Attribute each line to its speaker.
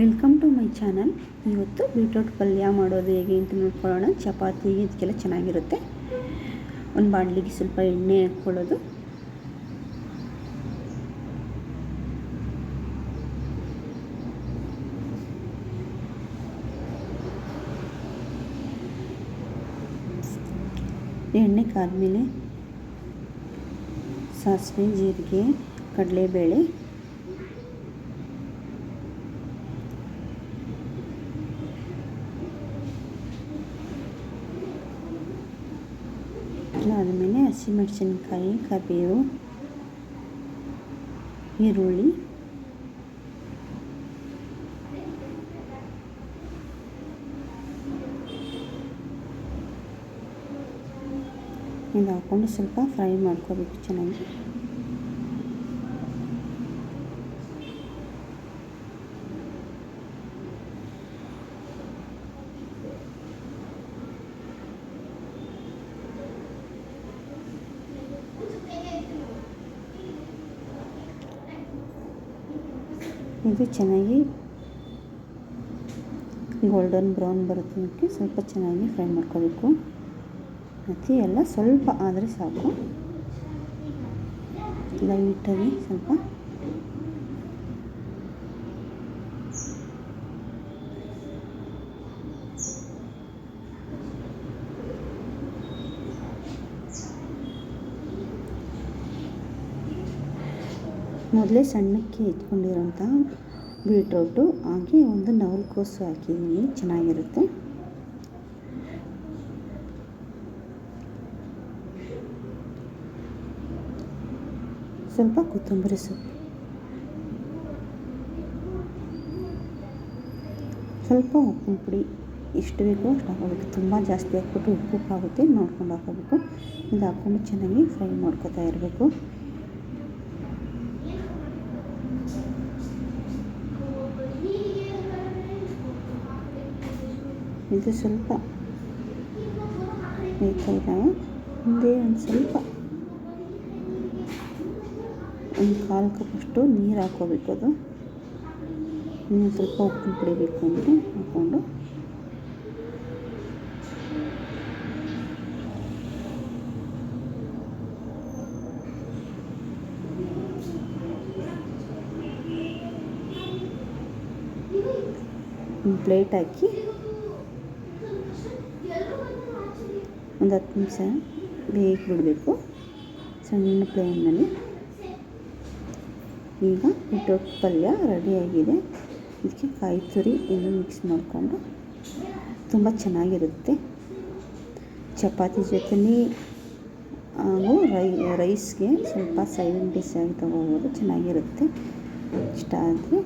Speaker 1: Welcome to my channel. ಇವತ್ತು beetroot ಪಲ್ಯ ಮಾಡೋದು ಹೇಗೆ ಅಂತ ನೋಡ್ಕೊಳ್ಳೋಣ. ಚಪಾತಿ ಇದಕ್ಕೆಲ್ಲ ಚೆನ್ನಾಗಿರುತ್ತೆ. ಒಂದು ಬಾಣಲಿಗೆ ಸ್ವಲ್ಪ ಎಣ್ಣೆ ಹಾಕ್ಕೊಳ್ಳೋದು. ಎಣ್ಣೆ ಕಾದ್ಮೇಲೆ ಸಾಸಿವೆ, ಜೀರಿಗೆ, ಕಡಲೆಬೇಳೆ ಅದಾದಮೇಲೆ ಹಸಿಮೆಣಸಿನ್ಕಾಯಿ ಕರಿಬೇವು ಈರುಳ್ಳಿ ಇದು ಹಾಕ್ಕೊಂಡು ಸ್ವಲ್ಪ ಫ್ರೈ ಮಾಡ್ಕೋಬೇಕು ಚೆನ್ನಾಗಿ. ಇದು ಚೆನ್ನಾಗಿ ಗೋಲ್ಡನ್ ಬ್ರೌನ್ ಬರೋದಕ್ಕೆ ಸ್ವಲ್ಪ ಚೆನ್ನಾಗಿ ಫ್ರೈ ಮಾಡ್ಕೋಬೇಕು. ಮತ್ತು ಎಲ್ಲ ಸ್ವಲ್ಪ ಆದರೆ ಸಾಕು. ಲೈಟಾಗಿ ಸ್ವಲ್ಪ ಮೊದಲೇ ಸಣ್ಣಕ್ಕೆ ಎತ್ಕೊಂಡಿರೋಂಥ ಬೀಟ್ರೋಟು ಹಾಗೆ ಒಂದು ನವಲ್ಕೋಸು ಹಾಕಿದ್ದೀನಿ ಚೆನ್ನಾಗಿರುತ್ತೆ. ಸ್ವಲ್ಪ ಕೊತ್ತಂಬರಿ ಸೊಪ್ಪು. ಸ್ವಲ್ಪ ಉಪ್ಪಿನ ಪುಡಿ ಎಷ್ಟು ಬೇಕೋ ಅಷ್ಟು ಹಾಕೋಬೇಕು ತುಂಬ ಜಾಸ್ತಿ ಹಾಕ್ಬಿಟ್ಟು ಉಪ್ಪು ಆಗುತ್ತೆ ನೋಡ್ಕೊಂಡು ಹಾಕೋಬೇಕು ಇದು ಹಾಕ್ಕೊಂಡು ಚೆನ್ನಾಗಿ ಫ್ರೈ ಮಾಡ್ಕೋತಾ ಇರಬೇಕು. ಇದು ಸ್ವಲ್ಪ ಬೇಯ್ತಾ ಹಿಂದೆ ಒಂದು ಸ್ವಲ್ಪ ಒಂದು ಕಾಲು ಕಪ್ಪಷ್ಟು ನೀರು ಹಾಕ್ಕೋಬೇಕು ಅದು. ಇನ್ನು ಸ್ವಲ್ಪ ಉಪ್ಪು ಪುಡಿಬೇಕು ಅಂದರೆ ಹಾಕ್ಕೊಂಡು. ಪ್ಲೇಟ್ ಹಾಕಿ ಒಂದು ಹತ್ತು ನಿಮಿಷ ಬೇಯಕ್ಕೆ ಬಿಡಬೇಕು. ಸಣ್ಣ ಫ್ಲೇಮ್ನಲ್ಲಿ ಈಗ ಬೀಟ್ರೋಟ್ ಪಲ್ಯ ರೆಡಿಯಾಗಿದೆ ಇದಕ್ಕೆ ಕಾಯಿ ತುರಿ ಇನ್ನೂ ಮಿಕ್ಸ್ ಮಾಡಿಕೊಂಡು ತುಂಬ ಚೆನ್ನಾಗಿರುತ್ತೆ. ಚಪಾತಿ ಜೊತೆಲಿ ಹಾಗೂ ರೈ, ರೈಸ್ಗೆ ಸ್ವಲ್ಪ ಸೈಡ್ ಡಿಶ್ ಆಗಿ ತೊಗೋಬೋದು. ಚೆನ್ನಾಗಿರುತ್ತೆ. ಇಷ್ಟ ಆದರೆ